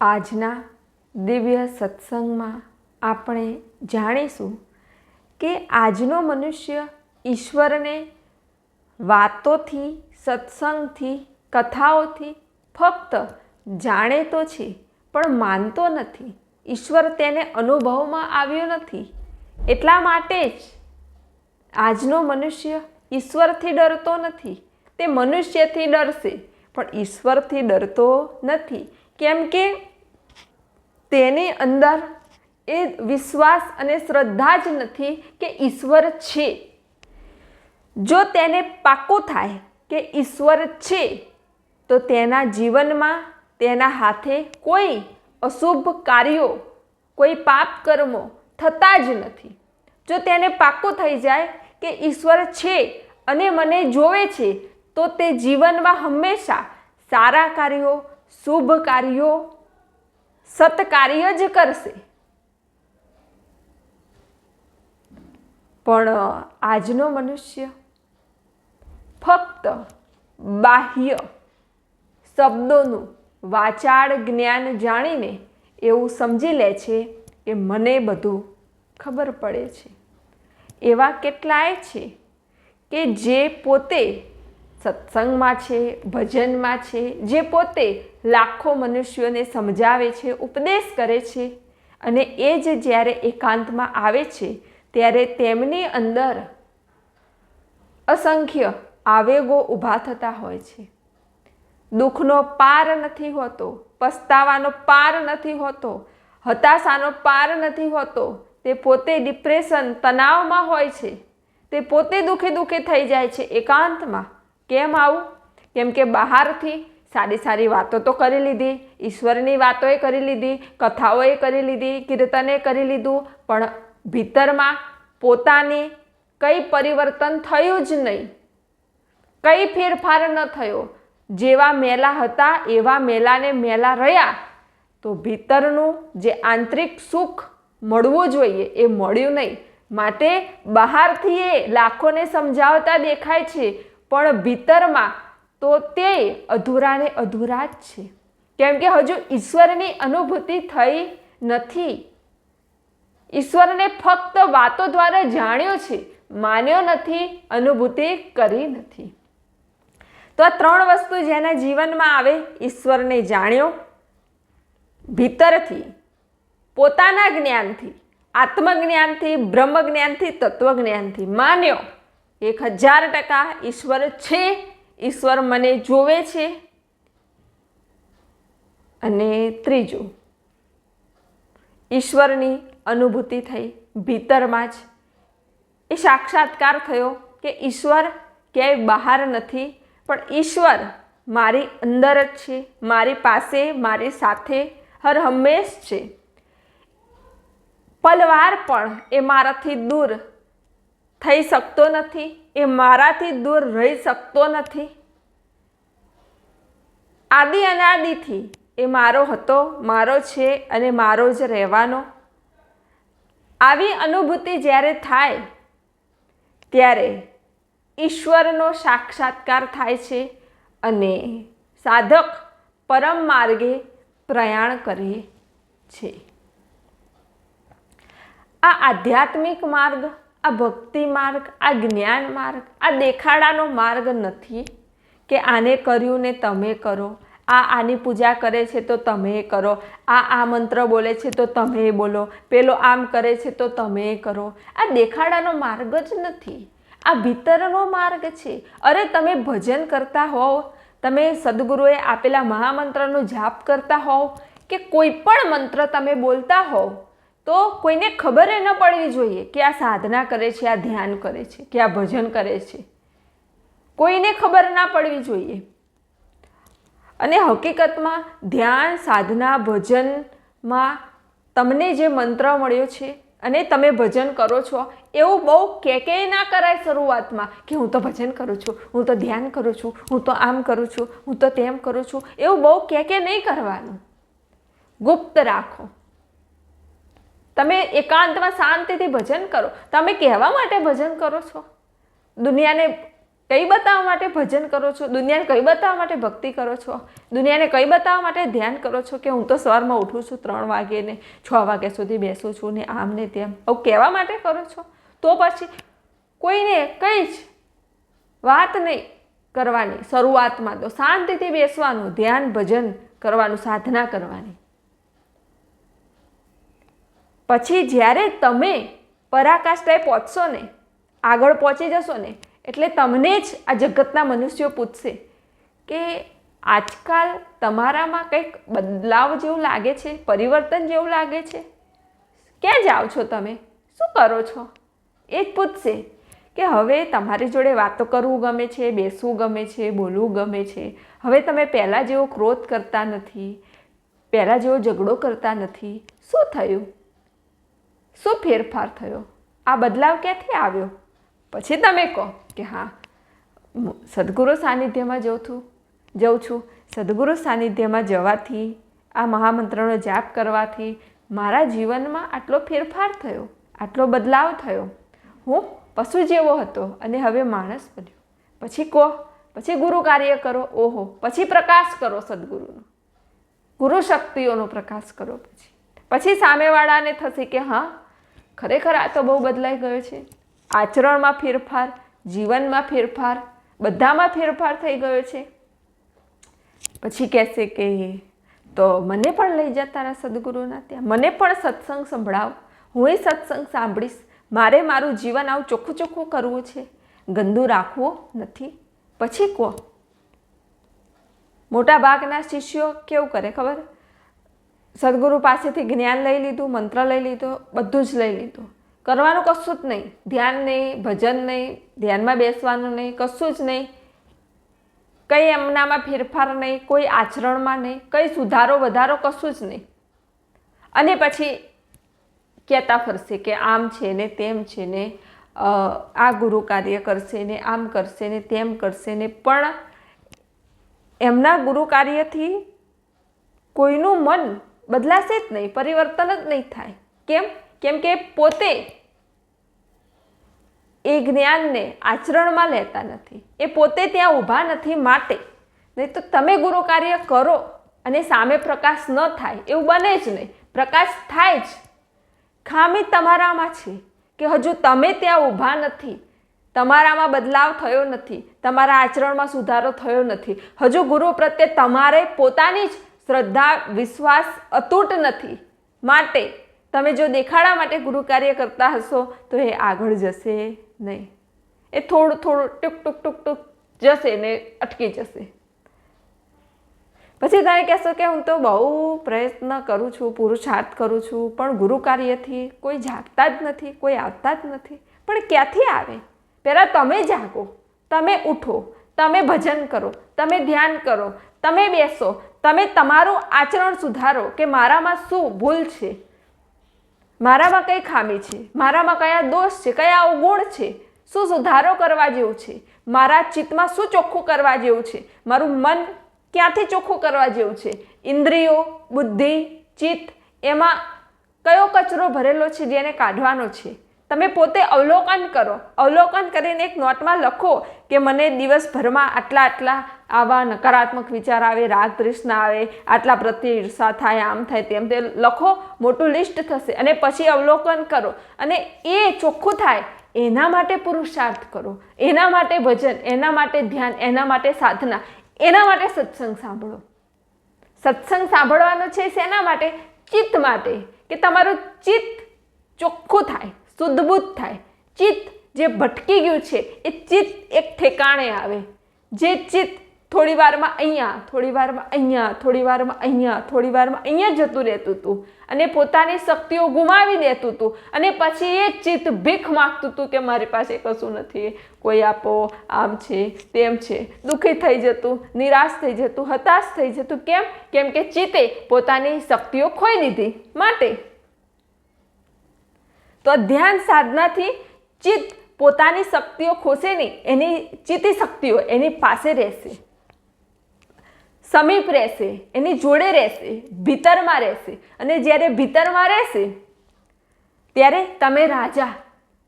આજના દિવ્ય સત્સંગમાં આપણે જાણીશું કે આજનો મનુષ્ય ઈશ્વરને વાતોથી, સત્સંગથી, કથાઓથી ફક્ત જાણે તો છે, પણ માનતો નથી. ઈશ્વર તેને અનુભવમાં આવ્યો નથી. એટલા માટે જ આજનો મનુષ્ય ઈશ્વરથી ડરતો નથી. તે મનુષ્યથી ડરશે, પણ ઈશ્વરથી ડરતો નથી. કેમ કે તેની અંદર એ વિશ્વાસ અને શ્રદ્ધા જ નથી કે ઈશ્વર છે. જો તેને પાકું થાય કે ઈશ્વર છે, તો તેના જીવનમાં તેના હાથે કોઈ અશુભ કાર્યો, કોઈ પાપ કર્મો થતા જ નથી. જો તેને પાકું થઈ જાય કે ઈશ્વર છે અને મને જોવે છે, તો તે જીવનમાં હંમેશા સારા કાર્યો, શુભ કાર્યો સત્કાર્ય જ કરશે. પણ આજનો મનુષ્ય ફક્ત બાહ્ય શબ્દોનું વાચાળ જ્ઞાન જાણીને એવું સમજી લે છે કે મને બધું ખબર પડે છે. એવા કેટલાય છે કે જે પોતે સત્સંગમાં છે, ભજનમાં છે, જે પોતે લાખો મનુષ્યોને સમજાવે છે, ઉપદેશ કરે છે અને એ જ જ્યારે એકાંતમાં આવે છે, ત્યારે તેમની અંદર અસંખ્ય આવેગો ઊભા થતા હોય છે. દુઃખનો પાર નથી હોતો, પસ્તાવાનો પાર નથી હોતો, હતાશાનો પાર નથી હોતો, તે પોતે ડિપ્રેશન તણાવમાં હોય છે, તે પોતે દુઃખે દુઃખે થઈ જાય છે, એકાંતમાં. કેમ આવું? કેમ કે બહારથી સારી સારી વાતો તો કરી લીધી, ઈશ્વરની વાતોએ કરી લીધી, કથાઓએ કરી લીધી, કીર્તને કરી લીધું, પણ ભીતરમાં પોતાની કંઈ પરિવર્તન થયું જ નહીં. કંઈ ફેરફાર ન થયો. જેવા મેલા હતા, એવા મેલાને મેલા રહ્યા. તો ભીતરનું જે આંતરિક સુખ મળવું જોઈએ, એ મળ્યું નહીં. માટે બહારથી એ લાખોને સમજાવતા દેખાય છે. પણ ભીતરમાં તો તે અધૂરાને અધૂરા જ છે. કેમ કે હજુ ઈશ્વરની અનુભૂતિ થઈ નથી. ઈશ્વરને ફક્ત વાતો દ્વારા જાણ્યો છે, માન્યો નથી, અનુભૂતિ કરી નથી. તો આ ત્રણ વસ્તુ જેના જીવનમાં આવે, ઈશ્વરને જાણ્યો. ભીતરથી, પોતાના જ્ઞાનથી, આત્મજ્ઞાનથી, બ્રહ્મજ્ઞાનથી, તત્વજ્ઞાનથી માન્યો. એક હજાર ટકા ઈશ્વર છે, ઈશ્વર મને જોવે છે. અને ત્રીજું, ઈશ્વરની અનુભૂતિ થઈ ભીતરમાં જ. એ સાક્ષાત્કાર થયો કે ઈશ્વર ક્યાંય બહાર નથી, પણ ઈશ્વર મારી અંદર જ છે, મારી પાસે, મારી સાથે હર હંમેશ છે. પલવાર પણ એ મારાથી દૂર થઈ શકતો નથી, એ મારાથી દૂર રહી શકતો નથી. આદિ અનાદિથી એ મારો હતો, મારો છે અને મારો જ રહેવાનો. આવી અનુભૂતિ જ્યારે થાય, ત્યારે ઈશ્વરનો સાક્ષાત્કાર થાય છે અને સાધક પરમ માર્ગે પ્રયાણ કરે છે. આ આધ્યાત્મિક માર્ગ આ ભક્તિ માર્ગ, આ જ્ઞાન માર્ગ, આ દેખાડાનો માર્ગ નથી કે આને કર્યું ને તમે કરો. આ આની પૂજા કરે છે તો તમે કરો. આ આ મંત્ર બોલે છે તો તમે બોલો. પેલો આમ કરે છે તો તમે કરો. આ દેખાડાનો માર્ગ જ નથી. આ ભીતરનો માર્ગ છે. અરે તમે ભજન કરતા હોવ, તમે સદગુરુએ આપેલા મહામંત્રનો જાપ કરતા હોવ કે કોઈ પણ મંત્ર તમે બોલતા હોવ તો કોઈને ખબર ન પડવી જોઈએ કે આ સાધના કરે છે, આ ધ્યાન કરે છે, કે આ ભજન કરે છે. કોઈને ખબર ના પડવી જોઈએ. અને હકીકતમાં ધ્યાન, સાધના, ભજનમાં તમને જે મંત્ર મળ્યો છે અને તમે ભજન કરો છો, એવું બહુ કે કે ના કરાય શરૂઆતમાં કે હું તો ભજન કરું છું, હું તો ધ્યાન કરું છું, હું તો આમ કરું છું, હું તો તેમ કરું છું, એવું બહુ કે કે નહીં કરવાનું. ગુપ્ત રાખો. તમે એકાંતમાં શાંતિથી ભજન કરો. તમે કહેવા માટે ભજન કરો છો? દુનિયાને કઈ બતાવવા માટે ભજન કરો છો? દુનિયાને કઈ બતાવવા માટે ભક્તિ કરો છો? દુનિયાને કઈ બતાવવા માટે ધ્યાન કરો છો કે હું તો સવારમાં ઉઠું છું ત્રણ વાગે ને છ વાગ્યા સુધી બેસું છું ને આમ ને તેમ. આવું કહેવા માટે કરો છો? તો પછી કોઈને કંઈ જ વાત નહીં કરવાની શરૂઆતમાં તો શાંતિથી બેસવાનું, ધ્યાન ભજન કરવાનું, સાધના કરવાની. પછી જ્યારે તમે પરાકાષ્ઠાએ પહોંચશો ને, આગળ પહોંચી જશો ને, એટલે તમને જ આ જગતના મનુષ્યો પૂછશે કે આજકાલ તમારામાં કંઈક બદલાવ જેવું લાગે છે, પરિવર્તન જેવું લાગે છે? ક્યાં જાઓ છો તમે? શું કરો છો? એ જ પૂછશે કે હવે તમારી જોડે વાતો કરવું ગમે છે, બેસવું ગમે છે, બોલવું ગમે છે. હવે તમે પહેલાં જેવો ક્રોધ કરતા નથી, પહેલાં જેવો ઝઘડો કરતા નથી. શું થયું? શું ફેરફાર થયો? આ બદલાવ ક્યાંથી આવ્યો? પછી તમે કહો કે હા સદગુરુ સાનિધ્યમાં જઉં છું જઉં છું. સદગુરુ સાનિધ્યમાં જવાથી, આ મહામંત્રનો જાપ કરવાથી મારા જીવનમાં આટલો ફેરફાર થયો, આટલો બદલાવ થયો. હું પશુ જેવો હતો અને હવે માણસ બન્યો. પછી કહો, પછી ગુરુ કાર્ય કરો, ઓહો, પછી પ્રકાશ કરો સદગુરુનો. ગુરુ શક્તિઓનો પ્રકાશ કરો પછી. પછી સામેવાળાને થશે કે હા, ખરેખર આ તો બહુ બદલાઈ ગયો છે. આચરણમાં ફેરફાર, જીવનમાં ફેરફાર, બધામાં ફેરફાર થઈ ગયો છે. પછી કહેશે કે, તો મને પણ લઈ જા તારા સદગુરુના ત્યાં. મને પણ સત્સંગ સંભળાવ. હું સત્સંગ સાંભળીશ. મારે મારું જીવન આવું ચોખ્ખું ચોખ્ખું કરવું છે. ગંદુ રાખવું નથી. પછી કહો. મોટા ભાગના શિષ્યો કેવું કરે ખબર? સદગુરુ પાસેથી જ્ઞાન લઈ લીધું, મંત્ર લઈ લીધો, બધું જ લઈ લીધું. કરવાનું કશું જ નહીં. ધ્યાન નહીં, ભજન નહીં, ધ્યાનમાં બેસવાનું નહીં, કશું જ નહીં. કંઈ એમનામાં ફેરફાર નહીં, કોઈ આચરણમાં નહીં, કંઈ સુધારો વધારો કશું જ નહીં. અને પછી કહેતા ફરશે કે આમ છે ને તેમ છે ને આ ગુરુ કાર્ય કરશે ને, આમ કરશે ને, તેમ કરશે ને. પણ એમના ગુરુ કાર્યથી કોઈનું મન બદલાશે જ નહીં, પરિવર્તન જ નહીં થાય. કેમ? કેમ કે પોતે એ જ્ઞાનને આચરણમાં લેતા નથી. એ પોતે ત્યાં ઊભા નથી માટે. નહીં તો તમે ગુરુ કાર્ય કરો અને સામે પ્રકાશ ન થાય, એવું બને જ નહીં. પ્રકાશ થાય જ. ખામી તમારામાં છે કે હજુ તમે ત્યાં ઊભા નથી. તમારામાં બદલાવ થયો નથી. તમારા આચરણમાં સુધારો થયો નથી. હજુ ગુરુ પ્રત્યે તમારે પોતાની જ શ્રદ્ધા, વિશ્વાસ અતૂટ નથી. માટે તમે જો દેખાડા માટે ગુરુ કાર્ય કરતા હશો, તો એ આગળ જશે નહીં. એ થોડું થોડું, ટૂક ટૂક ટૂક ટૂક જશે ને અટકી જશે. પછી તમે કહેશો કે હું તો બહુ પ્રયત્ન કરું છું, પુરુષાર્થ કરું છું, પણ ગુરુ કાર્યથી કોઈ જાગતા જ નથી, કોઈ આવતા જ નથી. પણ ક્યાંથી આવે? પહેલાં તમે જાગો, તમે ઉઠો, તમે ભજન કરો, તમે ધ્યાન કરો, તમે બેસો તમે તમારું આચરણ સુધારો કે મારામાં શું ભૂલ છે? મારામાં કઈ ખામી છે? મારામાં કયા દોષ છે? કયા અવગુણ છે? શું સુધારો કરવા જેવું છે? મારા ચિત્તમાં શું ચોખ્ખું કરવા જેવું છે? મારું મન ક્યાંથી ચોખ્ખું કરવા જેવું છે? ઇન્દ્રિયો, બુદ્ધિ, ચિત્ત, એમાં કયો કચરો ભરેલો છે જેને કાઢવાનો છે? તમે પોતે અવલોકન કરો. અવલોકન કરીને એક નોટમાં લખો કે મને દિવસભરમાં આટલા આટલા આવા નકારાત્મક વિચાર આવે, રાગ તૃષ્ણા આવે, આટલા પ્રત્યે ઈર્ષા થાય, આમ થાય તેમ તે લખો, મોટું લિસ્ટ થશે અને પછી અવલોકન કરો. અને એ ચોખ્ખું થાય, એના માટે પુરુષાર્થ કરો. એના માટે ભજન, એના માટે ધ્યાન, એના માટે સાધના, એના માટે સત્સંગ સાંભળો. સત્સંગ સાંભળવાનો છે શેના માટે? ચિત્ત માટે. કે તમારું ચિત્ત ચોખ્ખું થાય શુદ્ધબુદ્ધ થાય. ચિત્ત જે ભટકી ગયું છે, એ ચિત્ત એક ઠેકાણે આવે. જે ચિત્ત થોડી વારમાં અહીંયા, થોડી વારમાં અહીંયા, થોડી વારમાં અહીંયા, થોડી વારમાં અહીંયા જતું રહેતું હતું અને પોતાની શક્તિઓ ગુમાવી દેતું હતું અને પછી એ ચિત્ત ભીખ માગતું હતું કે મારી પાસે કશું નથી. કોઈ આપો, આમ છે, તેમ છે. દુઃખી થઈ જતું, નિરાશ થઈ જતું, હતાશ થઈ જતું. કેમ? કેમ કે ચિત્તે પોતાની શક્તિઓ ખોઈ દીધી માટે. તો ધ્યાન સાધનાથી ચિત્ત પોતાની શક્તિઓ ખોશે નહીં. એની ચિત્તી શક્તિઓ એની પાસે રહેશે. સમીપ રહેશે, એની જોડે રહેશે, ભીતરમાં રહેશે. અને જ્યારે ભીતરમાં રહેશે, ત્યારે તમે રાજા,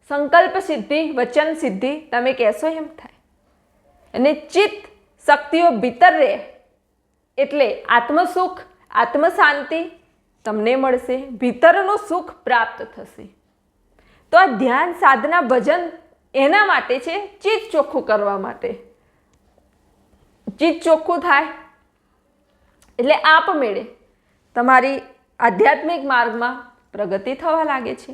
સંકલ્પ સિદ્ધિ, વચન સિદ્ધિ તમે કહેશો એમ થાય. અને ચિત્ત શક્તિઓ ભીતર રહે, એટલે આત્મસુખ, આત્મશાંતિ તમને મળશે, ભીતરનું સુખ પ્રાપ્ત થશે. તો આ ધ્યાન, સાધના, ભજન એના માટે છે, ચિત્ત ચોખ્ખું કરવા માટે. ચિત્ત ચોખ્ખું થાય એટલે આપમેળે તમારી આધ્યાત્મિક માર્ગમાં પ્રગતિ થવા લાગે છે.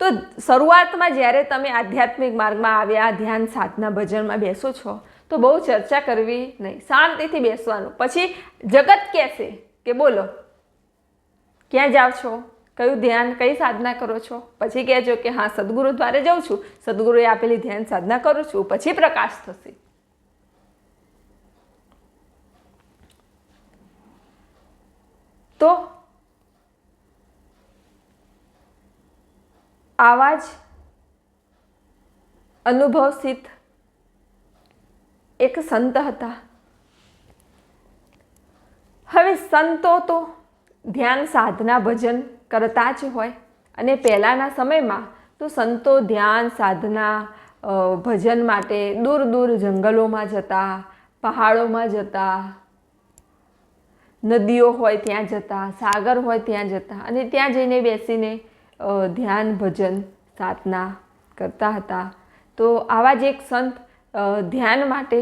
તો શરૂઆતમાં જ્યારે તમે આધ્યાત્મિક માર્ગમાં આવ્યા, ધ્યાન સાધના ભજનમાં બેસો છો, તો બહુ ચર્ચા કરવી નહીં. શાંતિથી બેસવાનું. પછી જગત કહેશે કે બોલો, ક્યાં જાઓ છો? કયું ધ્યાન, કઈ સાધના કરો છો? પછી કહેજો કે હા, સદગુરુ દ્વારે જાઉં છું. સદગુરુએ આપેલી ધ્યાન સાધના કરું છું. પછી પ્રકાશ થશે. તો આવા જ અનુભવસિત એક સંત હતા. હવે સંતો તો ધ્યાન સાધના ભજન કરતા જ હોય અને પહેલાંના સમયમાં તો સંતો ધ્યાન સાધના ભજન માટે દૂર દૂર જંગલોમાં જતા, પહાડોમાં જતા નદીઓ હોય ત્યાં જતા, સાગર હોય ત્યાં જતા અને ત્યાં જઈને બેસીને ધ્યાન, ભજન, સાધના કરતા હતા. તો આવા જ એક સંત ધ્યાન માટે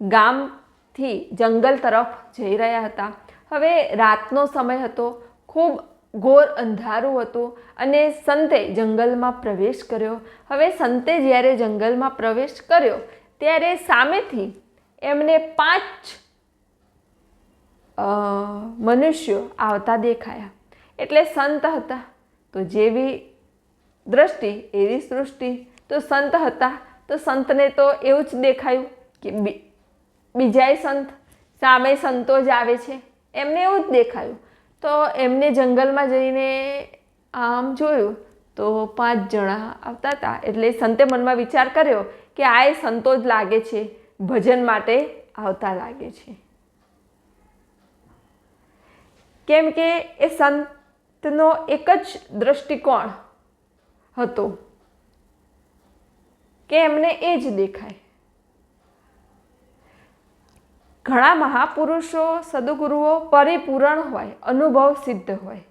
ગામથી જંગલ તરફ જઈ રહ્યા હતા. હવે રાતનો સમય હતો, ખૂબ ઘોર અંધારું હતું અને સંતે જંગલમાં પ્રવેશ કર્યો. હવે સંતે જ્યારે જંગલમાં પ્રવેશ કર્યો, ત્યારે સામેથી એમને પાંચ મનુષ્યો આવતા દેખાયા. એટલે સંત હતા. તો જેવી દ્રષ્ટિ, એવી સૃષ્ટિ, તો સંત હતા. તો સંતને તો એવું જ દેખાયું કે બીજાય સંત, સામે સંતો જ આવે છે. એમને એવું જ દેખાયું. તો એમને જંગલમાં જઈને આમ જોયું, તો પાંચ જણા આવતા હતા. એટલે સંતે મનમાં વિચાર કર્યો કે આ સંતો જ લાગે છે. ભજન માટે આવતા લાગે છે. કેમ કે એ સંતનો એક જ દ્રષ્ટિકોણ હતો કે એમને એ જ દેખાય. ઘણા મહાપુરુષો, સદગુરુઓ પરિપૂરણ હોય, અનુભવ સિદ્ધ હોય.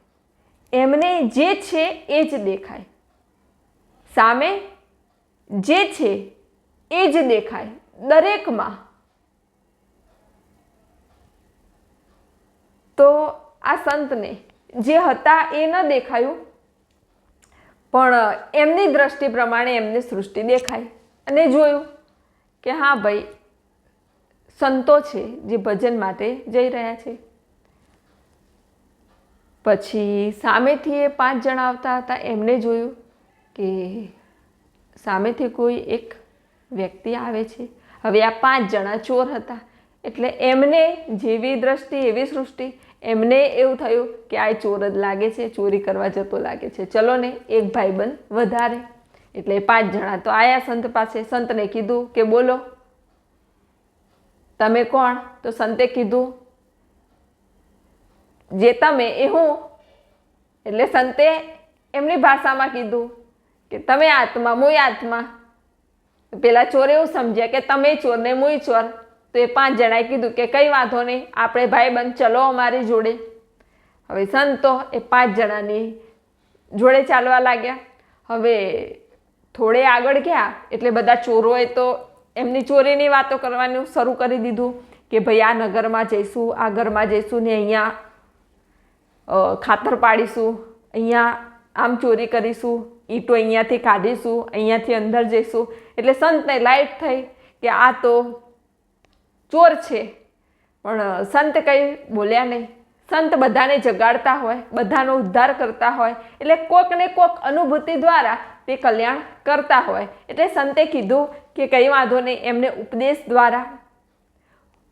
એમને જે છે એ જ દેખાય. સામે જે છે એ જ દેખાય, દરેકમાં. તો આ સંતને. જે હતા એ ન દેખાયું, પણ એમની દ્રષ્ટિ પ્રમાણે એમને સૃષ્ટિ દેખાય અને જોયું કે હા ભાઈ, સંતો છે જે ભજન માટે જઈ રહ્યા છે. પછી સામેથી એ પાંચ જણા આવતા હતા, એમને જોયું કે સામેથી કોઈ એક વ્યક્તિ આવે છે. હવે આ પાંચ જણા ચોર હતા, એટલે એમને જેવી દ્રષ્ટિ, એવી સૃષ્ટિ એમને એવું થયું કે આ ચોર જ લાગે છે, ચોરી કરવા જતો લાગે છે. ચલો ને એક ભાઈબંધ વધારે. એટલે પાંચ જણા. તો આયા સંત પાસે. સંતને કીધું કે બોલો, તમે કોણ? તો સંતે કીધું, જે તમે એ હું. એટલે સંતે એમની ભાષામાં કીધું કે, તમે આત્મા મુય આત્મા. પેલા ચોર એવું સમજ્યા કે, તમે ચોર ને મુય ચોર. તો એ પાંચ જણાએ કીધું કે કંઈ વાંધો નહીં, આપણે ભાઈબંધ ચલો અમારી જોડે. હવે સંતો એ પાંચ જણાની જોડે ચાલવા લાગ્યા. હવે થોડે આગળ ગયા, એટલે બધા ચોરોએ તો એમની ચોરીની વાતો કરવાનું શરૂ કરી દીધું કે ભાઈ આ નગરમાં જઈશું, આ ઘરમાં જઈશું ને અહીંયા ખાતર પાડીશું, અહીંયા આમ ચોરી કરીશું, ઈંટો અહીંયાથી કાઢીશું અહીંયાથી અંદર જઈશું. એટલે સંતને લાઈટ થઈ કે આ તો ચોર છે. પણ સંત કંઈ બોલ્યા નહીં. સંત બધાને જગાડતા હોય, બધાનો ઉદ્ધાર કરતા હોય. એટલે કોક ને કોક અનુભૂતિ દ્વારા તે કલ્યાણ કરતા હોય. એટલે સંતે કીધું કે કંઈ વાંધો નહીં, એમને ઉપદેશ દ્વારા,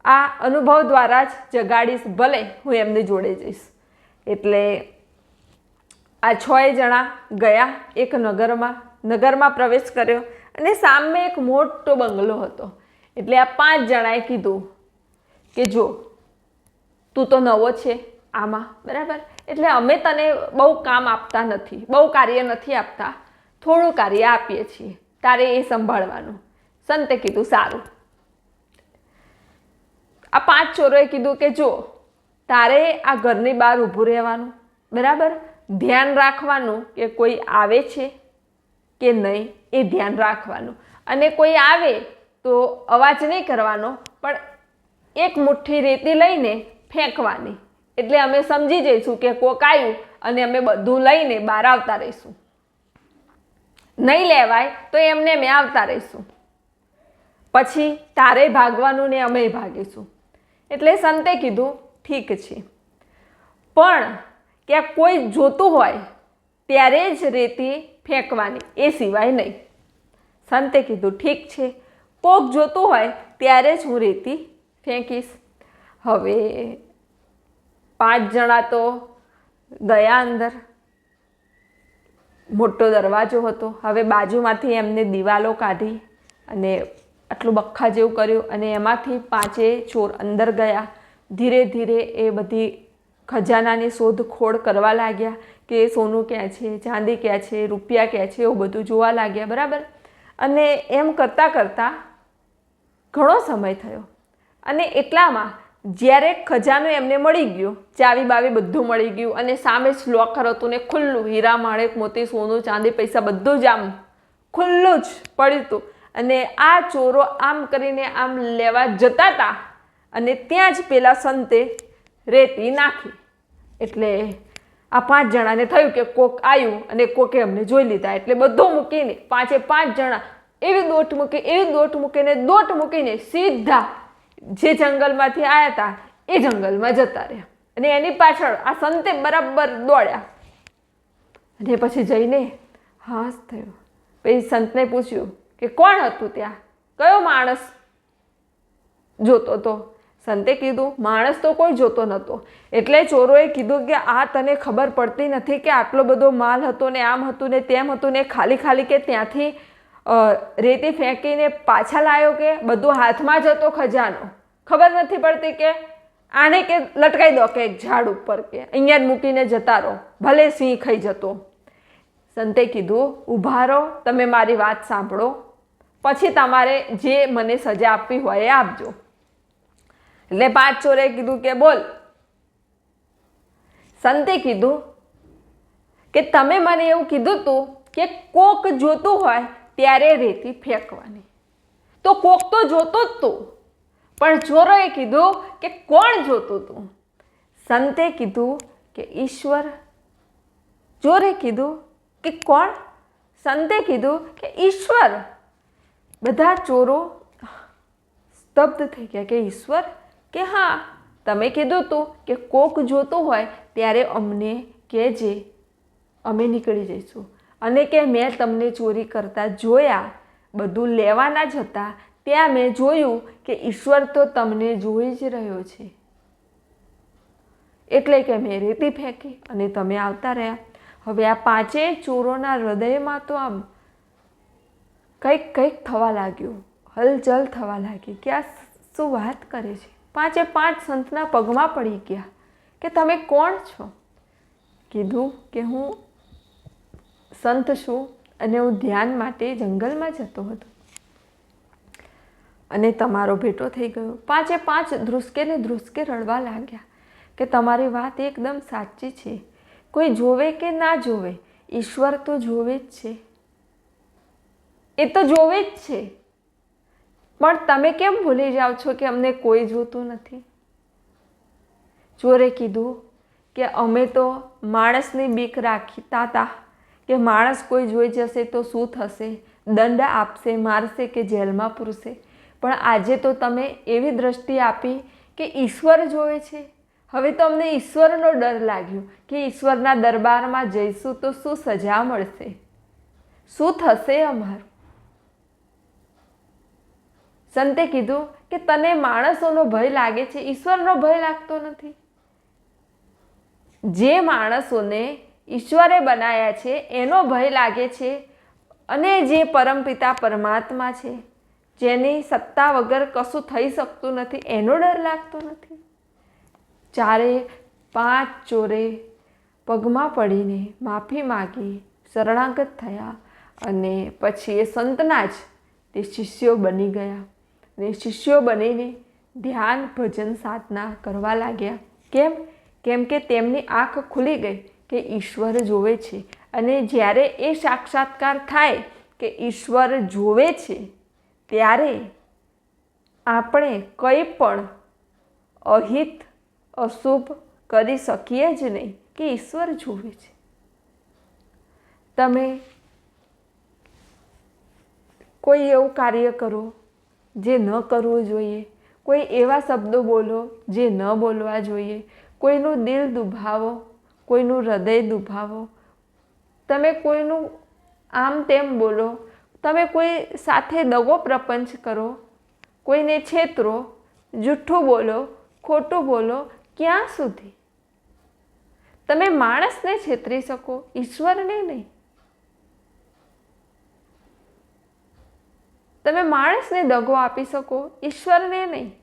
આ અનુભવ દ્વારા જ જગાડીશ, ભલે હું એમની જોડે જઈશ. એટલે આ છ જણા ગયા એક નગરમાં નગરમાં પ્રવેશ કર્યો અને સામે એક મોટો બંગલો હતો. એટલે આ પાંચ જણાએ કીધું કે જો, તું તો નવો છે આમાં, બરાબર? એટલે અમે તને બહુ કામ આપતા નથી, બહુ કાર્ય નથી આપતા, થોડું કાર્ય આપીએ છીએ, તારે એ સંભાળવાનું. સંતે કીધું, સારું. આ પાંચ ચોરોએ કીધું કે જો, તારે આ ઘરની બહાર ઊભું રહેવાનું, બરાબર? ધ્યાન રાખવાનું કે કોઈ આવે છે કે નહીં, એ ધ્યાન રાખવાનું. અને કોઈ આવે તો અવાજ નહીં કરવાનો, પણ એક મુઠ્ઠી રેતી લઈને ફેંકવાની. એટલે અમે સમજી જઈશું કે કોક આવ્યું અને અમે બધું લઈને બહાર આવતા રહીશું. નહીં લેવાય તો એમને મેં આવતા રહીશું. પછી તારે ભાગવાનું ને અમે ભાગીશું. એટલે સંતે કીધું, ઠીક છે. પણ ક્યાંક કોઈ જોતું હોય, ત્યારે જ રેતી ફેંકવાની, એ સિવાય નહીં. સંતે કીધું, ઠીક છે. કોક જોતું હોય ત્યારે જ હું રેતી ફેંકીશ. હવે પાંચ જણા તો ગયા અંદર. મોટો દરવાજો હતો. હવે બાજુમાંથી એમને દિવાલો કાઢી અને આટલું બખ્ખા જેવું કર્યું અને એમાંથી પાંચે ચોર અંદર ગયા. ધીરે ધીરે એ બધી ખજાનાની શોધખોળ કરવા લાગ્યા કે સોનું ક્યાં છે, ચાંદી ક્યાં છે, રૂપિયા ક્યાં છે, એવું બધું જોવા લાગ્યા, બરાબર? અને એમ કરતાં કરતાં ઘણો સમય થયો. અને એટલામાં જ્યારે ખજાનો એમને મળી ગયો, ચાવી બાવી બધું મળી ગયું અને સામે જ લોકર હતું ને ખુલ્લું, હીરા માણેક મોતી, સોનું, ચાંદી, પૈસા બધું જ આમ ખુલ્લું જ પડ્યું હતું. અને આ ચોરો આમ કરીને આમ લેવા જતા હતા અને ત્યાં જ પેલા સંતે રેતી નાખી. એટલે આ પાંચ જણાને થયું કે કોક આવ્યું અને કોકે અમને જોઈ લીધા. એટલે બધું મૂકીને પાંચે પાંચ જણા એવી દોટ મૂકી, એવી દોટ મૂકીને દોટ મૂકીને સીધા જે જંગલમાંથી આવ્યા હતા એ જંગલમાં જતા રહ્યા. અને એની પાછળ આ સંતે બરાબર દોડ્યા. અને પછી જઈને હાસ થયો. પછી સંતને પૂછ્યું કે કોણ હતું ત્યાં? કયો માણસ જોતો તો? સંતે કીધું, માણસ તો કોઈ જોતો નહોતો એટલે ચોરોએ કીધું કે આ તને ખબર પડતી નથી કે આટલો બધો માલ હતો ને આમ હતું ને તેમ હતું ને ખાલી ખાલી કે ત્યાંથી રેતી ફેંકીને પાછા લાવ્યો કે બધું હાથમાં જ હતો ખજાનો? ખબર નથી પડતી કે આને કે લટકાઈ દો કે એક ઝાડ ઉપર કે અહીંયા મૂકીને જતા રહો, ભલે સિંહ ખાઈ જતો. સંતે કીધું ઊભા રહો, તમે મારી વાત સાંભળો. પછી તમારે જે મને સજા આપવી હોય એ આપજો. એટલે પાંચ ચોરે કીધું કે બોલ. સંતે કીધું કે તમે મને એવું કીધું હતું કે કોક જોતું હોય ત્યારે રેતી ફેંકવાની. તો કોક તો જોતો જ તું. પણ ચોરોએ કીધું કે કોણ જોતું તું? સંતે કીધું કે ઈશ્વર. ચોરે કીધું કે કોણ? સંતે કીધું કે ઈશ્વર. બધા ચોરો સ્તબ્ધ થઈ ગયા કે ઈશ્વર? કે હા, તમે કીધું તું કે કોક જોતું હોય ત્યારે અમને કહેજે. અમે નીકળી જઈશું. અને કે મેં તમને ચોરી કરતા જોયા, બધું લેવાના જ હતા, ત્યાં મેં જોયું કે ઈશ્વર તો તમને જોઈ જ રહ્યો છે. એટલે કે મેં રેતી ફેંકી અને તમે આવતા રહ્યા. હવે આ પાંચેય ચોરોના હૃદયમાં તો આમ કંઈક કંઈક થવા લાગ્યું, હલચલ થવા લાગી. કે આ શું વાત કરે છે? પાંચે પાંચ સંતના પગમાં પડી ગયા. કે તમે કોણ છો? કીધું કે હું સંત છું અને હું ધ્યાન માટે જંગલમાં જતો હતો. અને તમારો ભેટો થઈ ગયો. પાંચે પાંચ ધ્રુસકે ને ધ્રુસકે રડવા લાગ્યા કે તમારી વાત એકદમ સાચી છે. કોઈ જોવે કે ના જોવે, ઈશ્વર તો જોવે જ છે. એ તો જોવે જ છે. પણ તમે કેમ ભૂલી જાઓ છો કે અમને કોઈ જોતું નથી? ચોરે કીધું કે અમે તો માણસની બીક રાખતા હતા કે માણસ કોઈ જોઈ જશે તો શું થશે? દંડ આપશે, મારશે કે જેલમાં પૂરશે? પણ આજે તો તમે એવી દ્રષ્ટિ આપી કે ઈશ્વર જોવે છે. હવે તો અમને ઈશ્વરનો ડર લાગ્યો કે ઈશ્વરના દરબારમાં જઈશું તો શું સજા મળશે? શું થશે અમારું? સંતે કીધું કે તને માણસોનો ભય લાગે છે, ઈશ્વરનો ભય લાગતો નથી. જે માણસોને ઈશ્વરે બનાવ્યા છે, એનો ભય લાગે છે અને જે પરમપિતા પરમાત્મા છે, જેની સત્તા વગર કશું થઈ શકતું નથી, એનો ડર લાગતો નથી. ચારે પાંચ ચોરે પગમાં પડીને માફી માગી, શરણાગત થયા અને પછી એ સંતના જ તે શિષ્યો બની ગયા. ને શિષ્યો બનીને ધ્યાન ભજન સાધના કરવા લાગ્યા. કેમ? કેમ કે તેમની આંખ ખુલી ગઈ. કે ઈશ્વર જોવે છે. અને જ્યારે એ સાક્ષાત્કાર થાય કે ઈશ્વર જોવે છે, ત્યારે આપણે કંઈ પણ અહિત, અશુભ કરી શકીએ જ નહીં કે ઈશ્વર જોવે છે. તમે કોઈ એવું કાર્ય કરો જે ન કરવું જોઈએ, કોઈ એવા શબ્દો બોલો જે ન બોલવા જોઈએ, કોઈનું દિલ દુભાવો કોઈનું હૃદય દુભાવો. તમે કોઈનું આમ તેમ બોલો. તમે કોઈ સાથે દગો પ્રપંચ કરો. કોઈને છેતરો જૂઠું બોલો, ખોટું બોલો, ક્યાં સુધી? તમે માણસને છેતરી શકો, ઈશ્વરને નહીં. તમે માણસને દગો આપી શકો, ઈશ્વરને નહીં.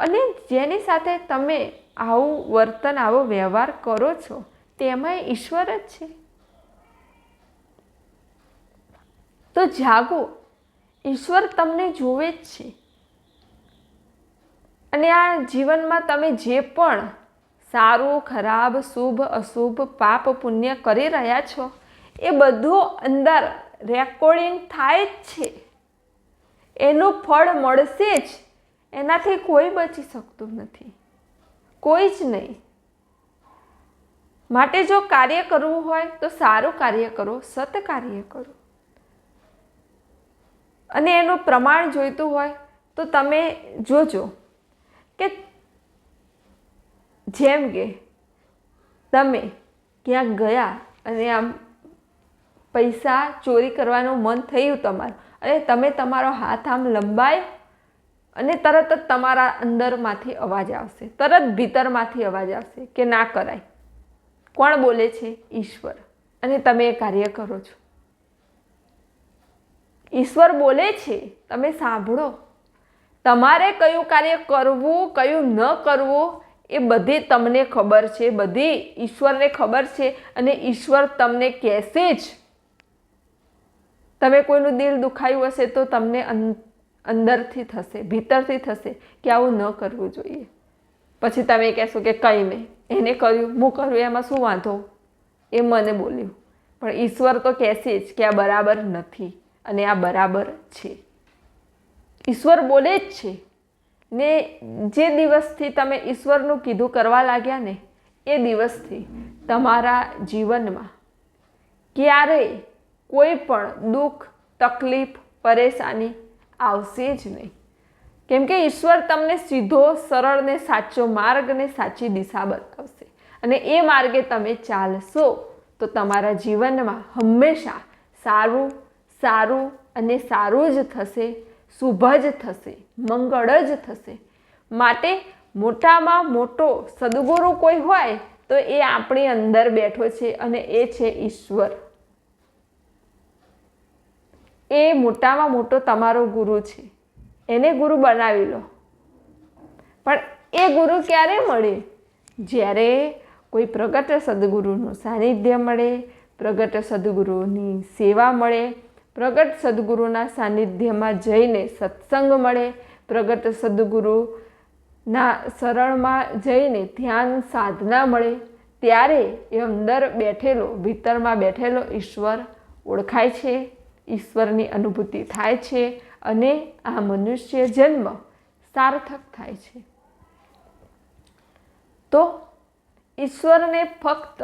અને જેની સાથે તમે આવું વર્તન, આવો વ્યવહાર કરો છો તેમાં ઈશ્વર જ છે. તો જાગો. ઈશ્વર તમને જોવે જ છે. અને આ જીવનમાં તમે જે પણ સારું, ખરાબ, શુભ, અશુભ, પાપ, પુણ્ય કરી રહ્યા છો, એ બધું અંદર રેકોર્ડિંગ થાય જ છે. એનું ફળ મળશે જ. એનાથી કોઈ બચી શકતું નથી. કોઈ જ નહીં. માટે જો કાર્ય કરવું હોય તો સારું કાર્ય કરો, સત કાર્ય કરો. અને એનું પ્રમાણ જોઈતું હોય તો તમે જોજો કે જેમ કે તમે ક્યાંક ગયા અને આમ પૈસા ચોરી કરવાનું મન થયું તમારું. અને તમે તમારો હાથ આમ લંબાય અને તરત જ તમારા અંદરમાંથી અવાજ આવશે. તરત ભીતરમાંથી અવાજ આવશે કે ના કરાય. કોણ બોલે છે? ઈશ્વર. અને તમે એ કાર્ય કરો છો. ઈશ્વર બોલે છે, તમે સાંભળો. તમારે કયું કાર્ય કરવું, કયું ન કરવું, એ બધી તમને ખબર છે. બધી ઈશ્વરને ખબર છે અને ઈશ્વર તમને કહેશે જ. તમે કોઈનું દિલ દુખાયું હશે તો તમને અંદરથી થશે, ભીતરથી થશે કે આવું ન કરવું જોઈએ. પછી તમે કહેશો કે કંઈ નહીં, એને કર્યું, હું કર્યું, એમાં શું વાંધો? એ મને બોલ્યું. પણ ઈશ્વર તો કહેશે જ કે આ બરાબર નથી અને આ બરાબર છે. ઈશ્વર બોલે જ છે ને જે દિવસથી તમે ઈશ્વરનું કીધું કરવા લાગ્યા ને, એ દિવસથી તમારા જીવનમાં ક્યારેય કોઈ પણ દુઃખ, તકલીફ, પરેશાની આવશે જ નહીં. કેમ કે ઈશ્વર તમને સીધો સરળ ને સાચો માર્ગ ને સાચી દિશા બતાવશે અને એ માર્ગે તમે ચાલશો તો તમારા જીવનમાં હંમેશા સારું સારું અને સારું જ થશે, શુભ જ થશે, મંગળ જ થશે. માટે મોટામાં મોટો સદગુરુ કોઈ હોય તો એ આપણી અંદર બેઠો છે અને એ છે ઈશ્વર. એ મોટામાં મોટો તમારો ગુરુ છે. એને ગુરુ બનાવી લો. પણ એ ગુરુ ક્યારે મળે? જ્યારે કોઈ પ્રગટ સદગુરુનું સાનિધ્ય મળે, પ્રગટ સદગુરુની સેવા મળે, પ્રગટ સદગુરુના સાનિધ્યમાં જઈને સત્સંગ મળે, પ્રગટ સદગુરુના શરણમાં જઈને ધ્યાન સાધના મળે, ત્યારે એ અંદર બેઠેલો, ભીતરમાં બેઠેલો ઈશ્વર ઓળખાય છે. ઈશ્વરની અનુભૂતિ થાય છે અને આ મનુષ્ય જન્મ સાર્થક થાય છે. તો ઈશ્વરને ફક્ત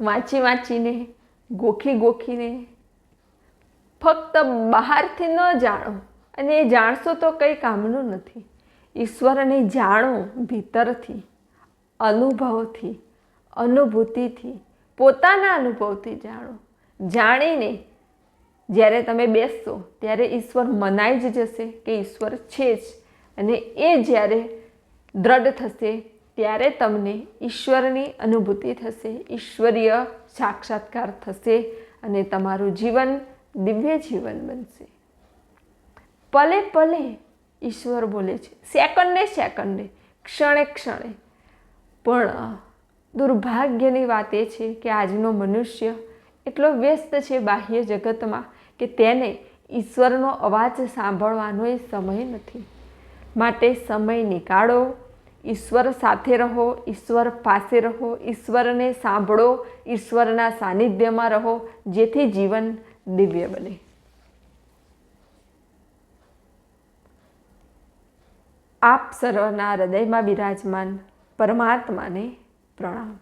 વાંચી વાંચીને, ગોખી ગોખીને, ફક્ત બહારથી ન જાણો અને એ જાણશો તો કંઈ કામનું નથી. ઈશ્વરને જાણો ભીતરથી, અનુભવથી, અનુભૂતિથી, પોતાના અનુભવથી જાણો. જાણીને જ્યારે તમે બેસશો, ત્યારે ઈશ્વર મનાઈ જ જશે કે ઈશ્વર છે જ. અને એ જ્યારે દ્રઢ થશે, ત્યારે તમને ઈશ્વરની અનુભૂતિ થશે, ઈશ્વરીય સાક્ષાત્કાર થશે અને તમારું જીવન દિવ્ય જીવન બનશે. પલે પલે ઈશ્વર બોલે છે, સેકન્ડે સેકન્ડે, ક્ષણે ક્ષણે. પણ દુર્ભાગ્યની વાત એ છે કે આજનો મનુષ્ય એટલો વ્યસ્ત છે બાહ્ય જગતમાં કે તેને ઈશ્વરનો અવાજ સાંભળવાનો એ સમય નથી. માટે સમય નીકાળો, ઈશ્વર સાથે રહો, ઈશ્વર પાસે રહો, ઈશ્વરને સાંભળો, ઈશ્વરના સાનિધ્યમાં રહો, જેથી જીવન દિવ્ય બને. આપ સર્વના હૃદયમાં બિરાજમાન પરમાત્માને પ્રણામ.